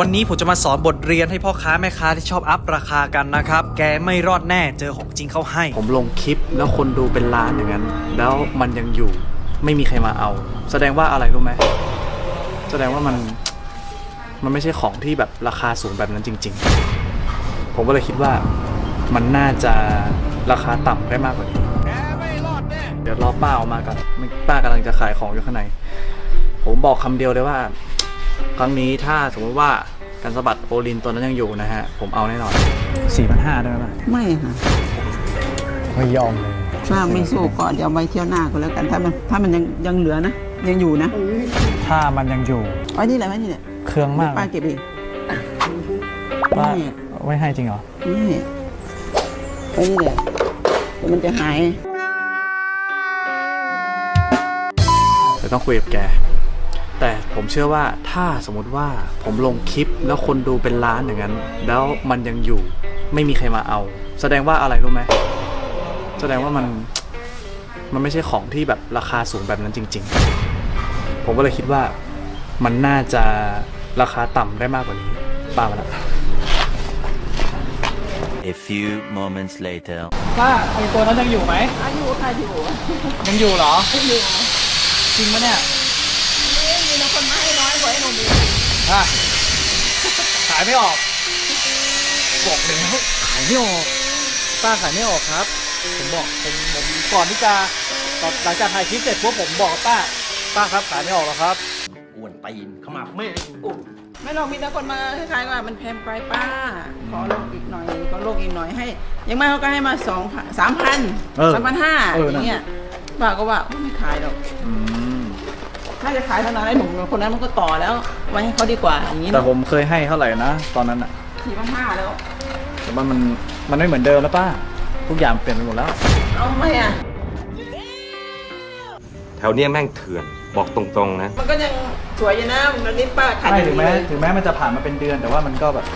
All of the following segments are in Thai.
วันนี้ผมจะมาสอนบทเรียนให้พ่อค้าแม่ค้าที่ชอบอัพราคากันนะครับ แกไม่รอดแน่เจอของจริงเข้าให้ ผมลงคลิปแล้วคนดูเป็นล้านอย่างนั้น แล้วมันยังอยู่ไม่มีใครมาเอา แสดงว่าอะไรรู้ไหมแสดงว่ามันมันไม่ใช่ของที่แบบราคาสูงแบบนั้นจริง ๆ ผมก็เลยคิดว่ามันน่าจะราคาต่ำได้มากกว่านี้เดี๋ยวรอป้าออกมากันป้ากำลังจะขายของอยู่ข้างใน ผมบอกคำเดียวเลยว่า ครั้งนี้ถ้าสมมติว่าการสะบัดโอลินตัวนั้นยังอยู่นะฮะ ผมเอาแน่นอน 4 5 0 0ได้ไหมไม่ค่ะไม่ยอมเลยถ้าไม่สู้ก็เดี๋ยวไว้เที่ยวหน้าก็แล้วกัน ถ้ามันถ้ามันยังยังเหลือนะ ยังอยู่นะ ถ้ามันยังอยู่ไว้นี่แหละไว้นี่แหละเครื่องมากป้าเก็บเองป้าไม่ไม่ให้จริงเหรอนี่ไว้นี่แหละเดี๋ยวมันจะหายเดี๋ยวต้องคุยกับแกแต่ ผมเชื่อว่าถ้าสมมติว่าผมลงคลิปแล้วคนดูเป็นล้านอย่างนั้น แล้วมันยังอยู่ไม่มีใครมาเอา แสดงว่าอะไรรู้ไหมแสดงว่ามันมันไม่ใช่ของที่แบบราคาสูงแบบนั้นจริง ๆ ผมก็เลยคิดว่ามันน่าจะราคาต่ำได้มากกว่านี้ป้ามาแล้ว A few moments later. ป้าไอตัวนั้นยังอยู่ไหมอายุค่ะอยู่ยังอยู่เหรออยู่จริงไหมเนี่ย นี่มีนะคนมาให้น้อยกว่าให้หนุ่มอีก อะขายไม่ออกบอกเลยนะขายไม่ออกป้าขายไม่ออกครับ ผมบอกผมผมก่อนที่จะตอนหลังจากถ่ายคลิปเสร็จปุ๊บผมบอกกับป้าป้าครับขายไม่ออกแล้วครับอ้วนตีนขมับแม่งไม่ลองมีนะคนมาคล้ายๆว่ามันแพงไปป้า ขอลงอีกหน่อยขอลงอีกหน่อยให้ยังไม่เขาก็ให้มาสองสามพันเออสามพันห้าเอออนั่นย่างเงี้ยป้าก็ว่าไม่ขายหรอก อืมถ้าจะขายเท่านั้นไอ้หนุ่มคนนั้นมันก็ต่อแล้วไว้ให้เขาดีกว่าอย่างนี้แต่ผมเคยให้เท่าไหร่นะตอนนั้นอะสี่พันห้าแล้วแต่ว่ามันมันไม่เหมือนเดิมแล้วป้าทุกอย่างเปลี่ยนไปหมดแล้ว เอาไหมอะแถวเนี้ยแม่งเถื่อนบอกตรงๆนะ มันก็ยังสวยอยู่นะมันนี้ป้าขายใช่ดีถึงแม้เลยถึงแม้มันจะผ่านมาเป็นเดือน แต่ว่ามันก็แบบ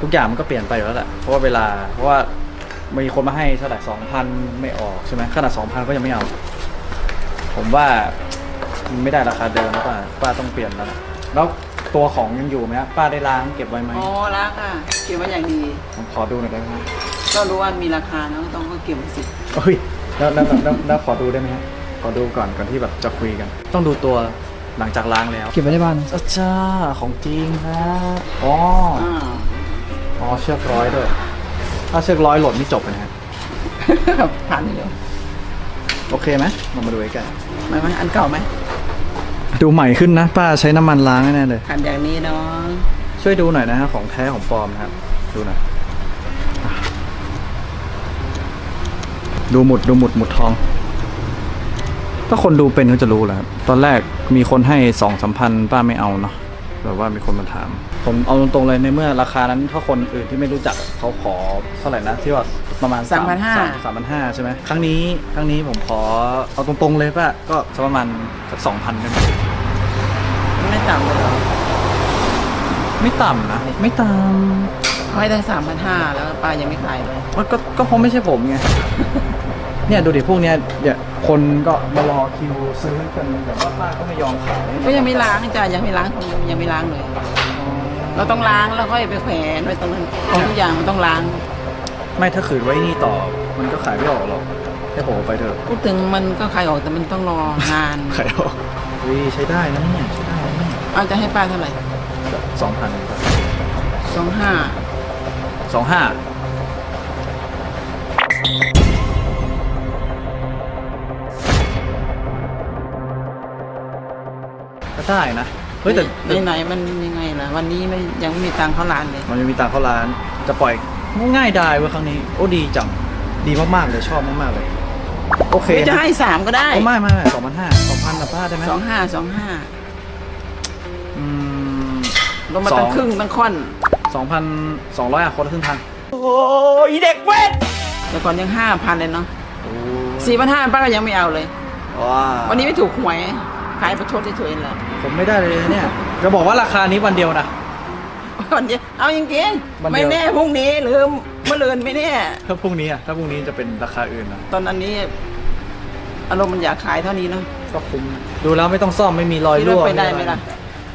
ทุกอย่างมันก็เปลี่ยนไปอยู่แล้วแหละเพราะว่าเวลาเพราะว่ามีคนมาให้เท่าไหร่สองพันไม่ออกใช่ไหมขนาดสองพันก็ยังไม่เอา ผมว่า มันไม่ได้ราคาเดิมแล้วป้าป้าต้องเปลี่ยนแล้วนะแล้วตัวของยังอยู่ไหมฮะป้าได้ล้างเก็บไว้ไหมอ๋อรักอะเก็บไว้อย่างดี ผมขอดูหน่อยได้ไหมฮะก็รู้ว่ามีราคาเนอะต้องก็เก็บไว้สิเฮ้ยแล้วแล้วแล้วแล้วแล้วขอดูได้ไหมฮะขอดูก่อนก่อนที่แบบจะคุยกัน ต้องดูตัวหลังจากล้างแล้วเก็บไว้ในบ้านอาจ้าของจริงครับอ๋ออ่าอ๋อเชือกร้อยด้วยถ้าเชือกร้อยหล่นนี่จบเลยนะฮะผ่านเดียวโอเคไหมลองมาดูกันไหมไหมอันเก่าไหม ดูใหม่ขึ้นนะ ป้าใช้น้ำมันล้างแน่เลยขันอย่างนี้เนาะช่วยดูหน่อยนะฮะของแท้ของปลอมนะครับ ดูหน่อยอะดูหมุดดูหมุดหมุดทอง ถ้าคนดูเป็นเขาจะรู้แหละครับตอนแรกมีคนให้สองสามพันป้าไม่เอาเนาะ แบบว่ามีคนมาถาม ผมเอาตรงๆเลยในเมื่อราคานั้นถ้าคนอื่นที่ไม่รู้จักเขาขอเท่าไหร่นะที่ว่าประมาณสามพันห้าสามพันห้าใช่ไหมครั้งนี้ครั้งนี้ผมขอเอาตรงๆเลยป้าก็สักประมาณสักสองพันได้ไหมไม่ต่ำเลยเหรอไม่ต่ำนะ ไม่ต่เขาให้ตั้งสามพันห้าแล้วป้ายังไม่ขายเลยำมันก็ก็เพราะไม่ใช่ผมไง เนี่ยดูดิพวกเนี้ยเนี่ยคนก็มารอคิวซื้อกันแต่ว่าป้าก็ไม่ยอมขายก็ยังไม่ล้างจ้ะยังไม่ล้างยังไม่ล้างเลย เราต้องล้างแล้วค่อยไปแขวนไว้ตรงนั้นของทุกอย่างมันต้องล้าง ไม่ถ้าขืนไว้นี่ต่อ มันก็ขายไม่ออกหรอกให้ผมเอาไปเถอะพูดถึงมันก็ขายออกแต่มันต้องรอนานขายออกวิใช้ได้นะเนี่ยใช้ได้นะเนี่ยเอาจะให้ป้าเท่าไหร่สองพันครับสองห้าสองห้า ได้นะ เฮ้ยแต่แต่ไหนๆมันยังไงล่ะ วันนี้ไม่ยังไม่มีตังค์เข้าร้านเลย มันยังมีตังค์เข้าร้าน จะปล่อยง่ายได้เว้ยครั้งนี้ โอ้ดีจัง ดีมากๆเลยชอบมากๆเลย โอเคไม่จะนะให้สามก็ได้โอ้ไม่ไม่ไม่สองพันห้าสองพันนะป้าได้ไหมสองห้าสองห้าอืมลงมาตั้งครึ่งตั้งค่อนสองพันสองร้อยอะคนละครึ่งทางแต่ก่อนยังห้าพันเลยเนาะสี่พันห้าป้าก็ยังไม่เอาเลยว้าวันนี้ไม่ถูกหวย ขายประชดเฉยๆเลยผมไม่ได้เลยเนี่ย จะบอกว่าราคานี้วันเดียวนะ วันเดียวเอาจริงวันๆเดียว ไม่แน่พรุ่งนี้หรือเมื่อเลือนไม่แน่ถ้าพรุ่งนี้อะถ้าพรุ่งนี้จะเป็นราคาอื่นนะตอนนั้นนี้ อารมณ์มันอยากขายเท่านี้เนาะ ก็คุ้มดูแล้วไม่ต้องซ่อมไม่มีรอยคิดรั่วว่าไปได้ไหมล่ะ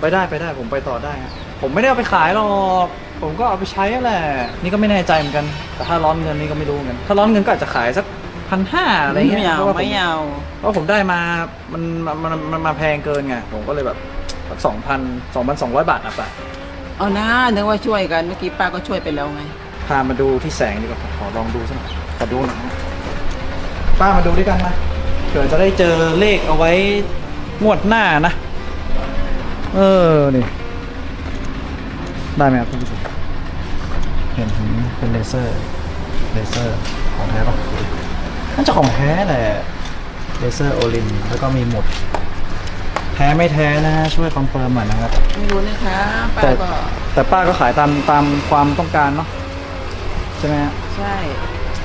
ไปได้ไปได้ผมไปต่อได้ฮะผมไม่ได้เอาไปขายหรอกผมก็เอาไปใช้นั่นแหละนี่ก็ไม่แน่ใจเหมือนกันแต่ถ้าร้อนเงินนี่ก็ไม่รู้เหมือนกันถ้าร้อนเงินก็อาจจะขายสัก พันห้าอะไรเงี้ยไม่เอาพระว่ผไม่เอาเพราะผมได้มามันมันมันมันมาแพงเกินไงผมก็เลยแบบสักสองพันสองพันสองร้อยบาทนะป่ะเอานะนึกว่าช่วยกันเมื่อกี้ป้าก็ช่วยไปแล้วไงพามาดูที่แสงดีกว่าขอลองดูสักหน่อยขอดูหน่อยนะป้ามาดูด้วยกันมาเผื่อจะได้เจอเลขเอาไว้งวดหน้านะ เออนี่ได้ไหมครับท่านผู้ชมเห็นเป็นเลเซอร์เลเซอร์ของแท้ปะ น่าจะของแท้แหละเลเซอร์โอลินแล้วก็มีหมุดแท้ไม่แท้นะฮะช่วยคอนเฟิร์มหน่อยนะครับ ไม่รู้นะคะป้าแต่ก็แต่ป้าก็ขายตามตามความต้องการเนาะใช่ไหมฮะใช่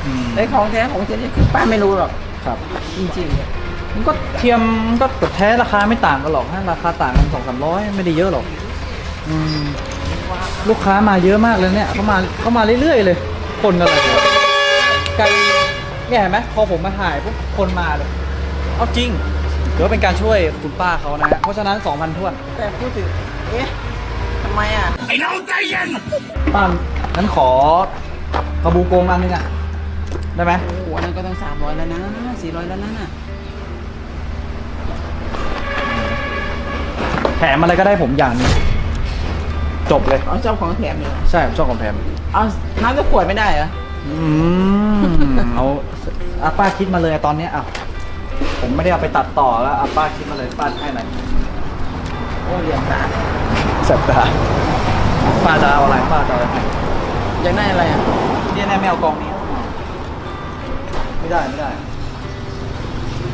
อืมไอ้ของแท้ของเจ๊นี่คือป้าไม่รู้หรอกครับจริงๆเนี่ยมันก็เทียมก็กับแท้ราคาไม่ต่างกันหรอกฮะราคาต่างกันสองสามร้อยไม่ได้เยอะหรอกอืมลูกค้ามาเยอะมากเลยเนี่ยเขามาเขามาเรื่อยๆเลย คนอะไรเนี่ยไกล เนี่ยเห็นไหมพอผมมาถ่ายปุ๊บคนมาเลย เอาจริงถือว่าเป็นการช่วยคุณป้าเขานะฮะเพราะฉะนั้น 2,000ท้วน แต่พูดถึงเอ๊ะทำไมอะป้างั้นขอกระบูโกงอันนึงอะ ได้ไหมโอ้โหอันนั้นก็ต้องสามร้อยแล้วนะสี่ร้อยแล้วนั่นน่ะ แถมอะไรก็ได้ผมอย่างหนึงจบเลย เอาเจ้าของแถมเลยเหรอใช่ผมชอบของแถม เอาน้ำจะขวดไม่ได้เหรอ อืมเอาอาป้าคิดมาเลยตอนเนี้ยอะผมไม่ได้เอาไปตัดต่อแล้วอาป้าคิดมาเลยป้าให้ไหนโอ้เหลี่ยมตาเสบตาป้าจะเอาอะไรป้าจะเอาอะไรอยากได้อะไรอะเนี่ยแน่ไม่เอากองนี้ ไม่ได้ไม่ได้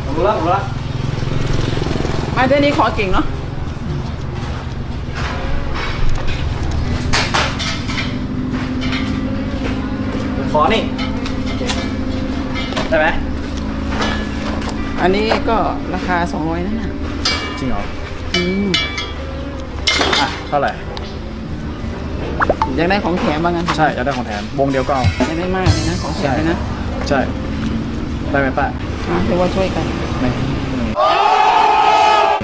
ผมรู้แล้วผมรู้แล้วมาเท่านี้ขอเก่งเนาะ ขอนี่ได้ไหมอันนี้ก็ราคาสองร้อยนั่นน่ะจริงเหรออืมอะเท่าไหร่ อยากได้ของแถมบ้างงั้นใช่จะได้ของแถมวงเดียวก็เอาอยากได้มากเลยนะของแถมเลยนะใช่ ได้ไหมป้าอะเรียกว่าช่วยกันไม่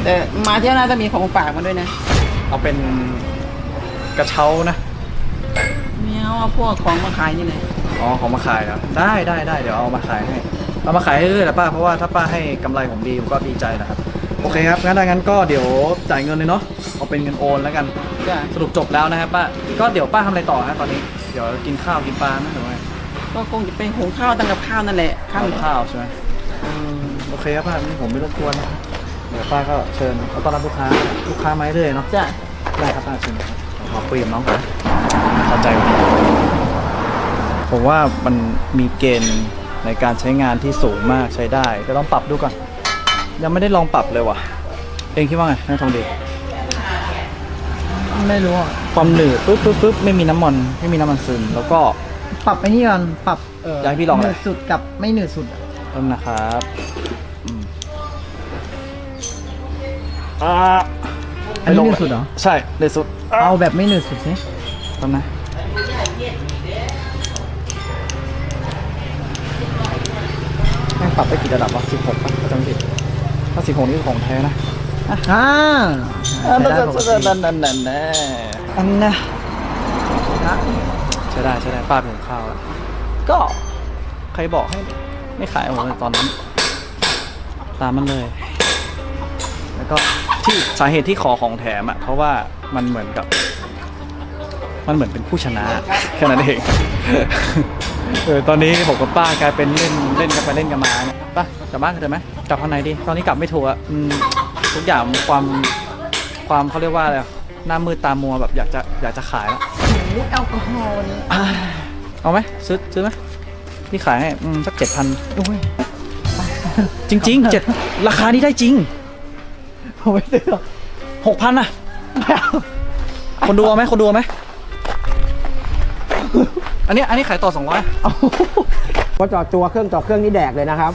แต่มาเที่ยวหน้าต้องมีของฝากมาด้วยนะเอาเป็นกระเช้านะ ไม่เอาเอาพวกของมาขายนี่เลย อ๋อของมาขายนะได้ได้ได้เดี๋ยวเอามาขายให้เอามาขายให้เรื่อยๆแหละป้าเพราะว่าถ้าป้าให้กำไรผมดีผมก็ดีใจนะครับโอเคครับงั้นดังนั้นก็เดี๋ยวจ่ายเงินเลยเนาะเอาเป็นเงินโอนแล้วกัน จ้ะสรุปจบแล้วนะครับป้าก็เดี๋ยวป้าทำอะไรต่อฮะตอนนี้เดี๋ยวกินข้าวกินปลานะหรือว่าไงก็คงจะเป็นหุงข้าวตั้งกับข้าวนั่นแหละข้าวทำข้าวใช่ไหมอืมโอเคครับป้านี่ผมไม่รบกวนนะเดี๋ยวป้าก็เชิญเอาต้อนรับลูกค้าลูกค้ามาเรื่อยๆเนาะ จ้ะ ได้ครับป้าเชิญครับขอคุยกับน้องก่อนนะเข้าใจไหม ผมว่ามันมีเกณฑ์ในการใช้งานที่สูงมากใช้ได้แต่ต้องปรับดูก่อน ยังไม่ได้ลองปรับเลยว่ะ เองคิดว่าไงนายทองดีไม่รู้อะความหนืดปึ๊บปึ๊บปึ๊บไม่มีน้ำมันไม่มีน้ำมันซึมแล้วก็ ปรับไปนี่ก่อนปรับเอออยากให้พี่ลองอะไรหนืดสุดกับไม่หนืดสุดอะต้นนะครับอืมอ่าอันนี้หนืดสุดเหรอ ใช่หนืดสุดเอาแบบไม่หนืดสุดสิต้นนะ แม่งปรับได้กี่ระดับวะสิบหกป่ะจำไม่ผิดถ้าสิบหกนี่คือของแท้นะอ่าอันใช้นั้นได้ปกตินั่นนั่นนั่นแน่อันนะใช่ได้ใช่ได้ป้าเป็นของข้าวแล้วก็ใครบอกให้ไม่ขายผมเลยตอนนั้น ตามมันเลย แล้วก็ที่สาเหตุที่ขอของแถมอะเพราะว่ามันเหมือนกับ มันเหมือนเป็นผู้ชนะแค่นั้นเองเออตอนนี้ผมกับป้ากลายเป็นเล่นเล่นกันไปเล่นกันมาเนี่ยไป้ากลับบ้านกันเถอะไหมกลับทางไหนดีตอนนี้กลับไม่ถูกอะอืมทุกอย่างความความเขาเรียกว่าอะไรอะหน้ามืดตามัวแบบอยากจะอยากจะขายแล้วลูกแอลกอฮอล์นี่อ่าเอาไหมซื้อซื้อไหมพี่ขายให้อืมสักเจ็ดพันโอ้ยจริงๆเจ็ดราคานี้ได้จริงผมไม่ซื้อหรอกหกพันอะไม่เอาคนดูเอาไหมคนดูเอาไหม อันนี้อันนี้ขายต่อสองร้อยเอาพอจอดตัวเครื่องจอดเครื่องนี่แดกเลยนะครับ